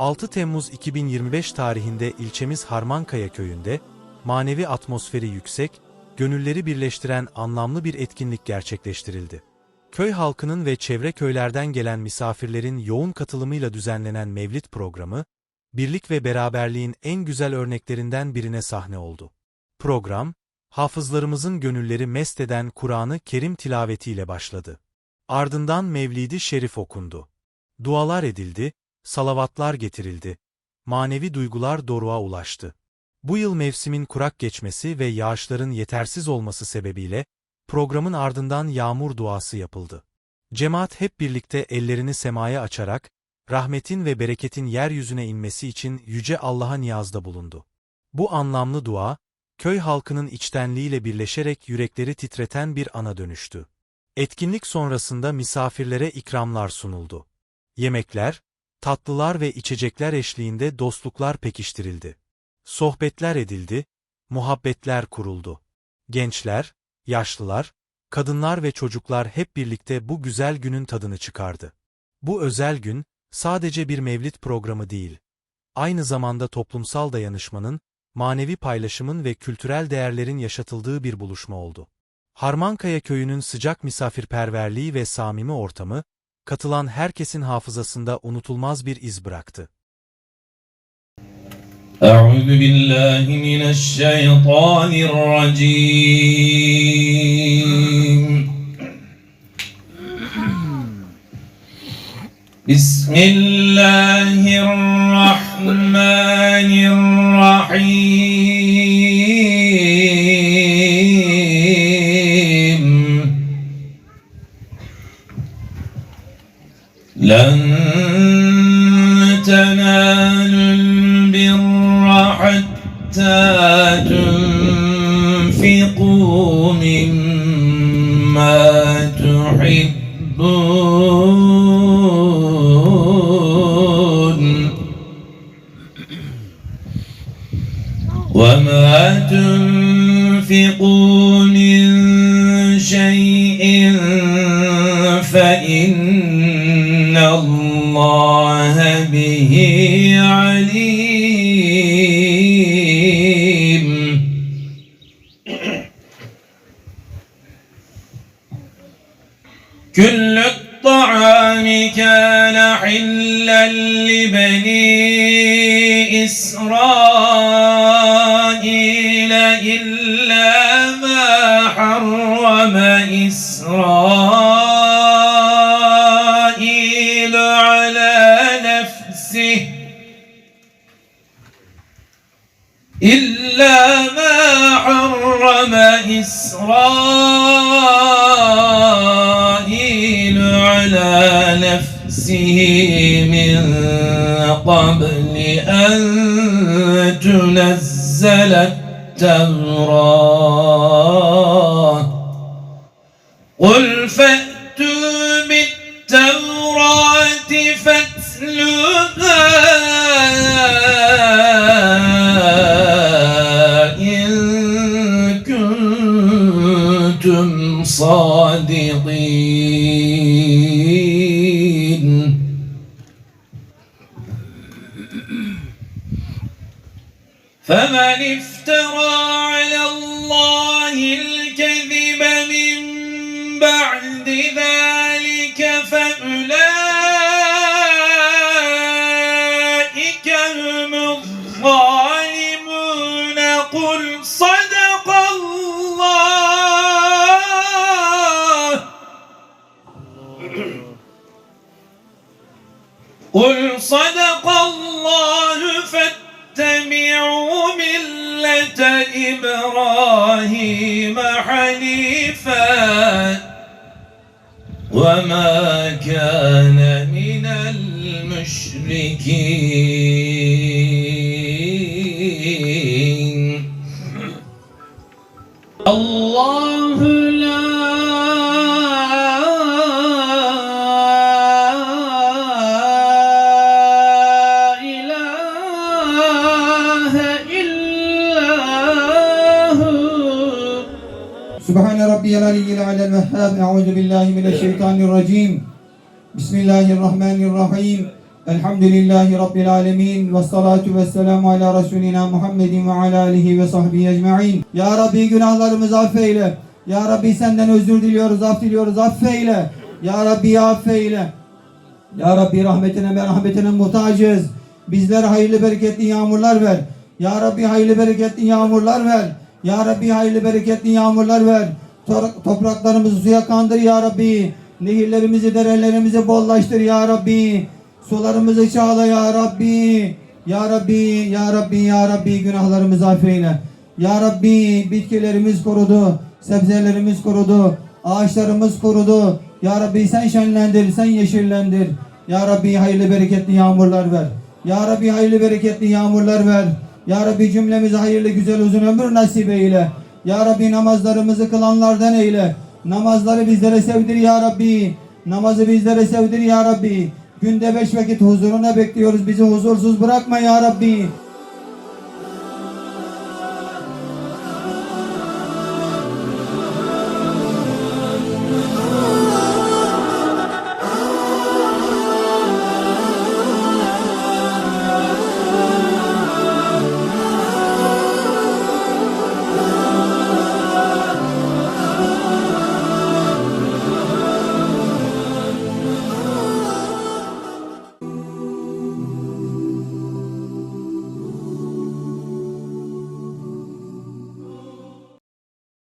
6 Temmuz 2025 tarihinde ilçemiz Harmankaya köyünde, manevi atmosferi yüksek, gönülleri birleştiren anlamlı bir etkinlik gerçekleştirildi. Köy halkının ve çevre köylerden gelen misafirlerin yoğun katılımıyla düzenlenen Mevlid programı, birlik ve beraberliğin en güzel örneklerinden birine sahne oldu. Program, hafızlarımızın gönülleri mest eden Kur'an-ı Kerim tilavetiyle başladı. Ardından Mevlid-i Şerif okundu. Dualar edildi, salavatlar getirildi. Manevi duygular doruğa ulaştı. Bu yıl mevsimin kurak geçmesi ve yağışların yetersiz olması sebebiyle, programın ardından yağmur duası yapıldı. Cemaat hep birlikte ellerini semaya açarak, rahmetin ve bereketin yeryüzüne inmesi için Yüce Allah'a niyazda bulundu. Bu anlamlı dua, köy halkının içtenliğiyle birleşerek yürekleri titreten bir ana dönüştü. Etkinlik sonrasında misafirlere ikramlar sunuldu. Yemekler, tatlılar ve içecekler eşliğinde dostluklar pekiştirildi. Sohbetler edildi, muhabbetler kuruldu. Gençler, yaşlılar, kadınlar ve çocuklar hep birlikte bu güzel günün tadını çıkardı. Bu özel gün, sadece bir mevlid programı değil, aynı zamanda toplumsal dayanışmanın, manevi paylaşımın ve kültürel değerlerin yaşatıldığı bir buluşma oldu. Harmankaya köyünün sıcak misafirperverliği ve samimi ortamı, katılan herkesin hafızasında unutulmaz bir iz bıraktı. أعوذ بالله من الشيطان الرجيم بسم الله الرحمن الرحيم تنالوا البر حتى تنفقوا مما تحبون. وما تنفقوا من شيء فإن كل الطعام كان حلا لبني إسرائيل إلا ما حرم إسرائيل على نفسه إلا ما حرم إسرائيل. على نفسه من قبل أن تنزل التوراة. قل فأتوا بالتوراة فاتلوها إن كنتم صادقين. فمن افترى على الله الكذب من بعد ذلك فأولئك هم الظالمون قل صدق الله قل صدق ملة إبراهيم حنيفا. وما كان من المشركين. Subhan rabbiyal aliyyil alel vehhab. Euzu billahi mineşşeytanirracim. Bismillahirrahmanirrahim. Elhamdülillahi Rabbil alemin ve salatu ve selamu ala Resulina Muhammedin ve ala alihi ve sahbihi ecma'in. Ya Rabbi günahlarımızı affeyle. Ya Rabbi senden özür diliyoruz, af diliyoruz, affeyle. Ya Rabbi affeyle. Ya Rabbi rahmetine merhametine muhtacız. Bizlere hayırlı bereketli yağmurlar ver. Ya Rabbi hayırlı bereketli yağmurlar ver. Ya Rabbi hayırlı bereketli yağmurlar ver. Topraklarımızı suya kandır ya Rabbi. Nehirlerimizi, derelerimizi bollaştır ya Rabbi. Sularımızı çağla ya Rabbi. Ya Rabbi, Ya Rabbi, Ya Rabbi günahlarımızı affeyle. Ya Rabbi bitkilerimiz kurudu, sebzelerimiz kurudu, ağaçlarımız kurudu. Ya Rabbi sen şenlendir, sen yeşillendir. Ya Rabbi hayırlı bereketli yağmurlar ver. Ya Rabbi hayırlı bereketli yağmurlar ver. Ya Rabbi cümlemize hayırlı güzel uzun ömür nasip eyle. Ya Rabbi namazlarımızı kılanlardan eyle. Namazları bizlere sevdir ya Rabbi. Namazı bizlere sevdir ya Rabbi. Günde beş vakit huzuruna bekliyoruz. Bizi huzursuz bırakma ya Rabbi.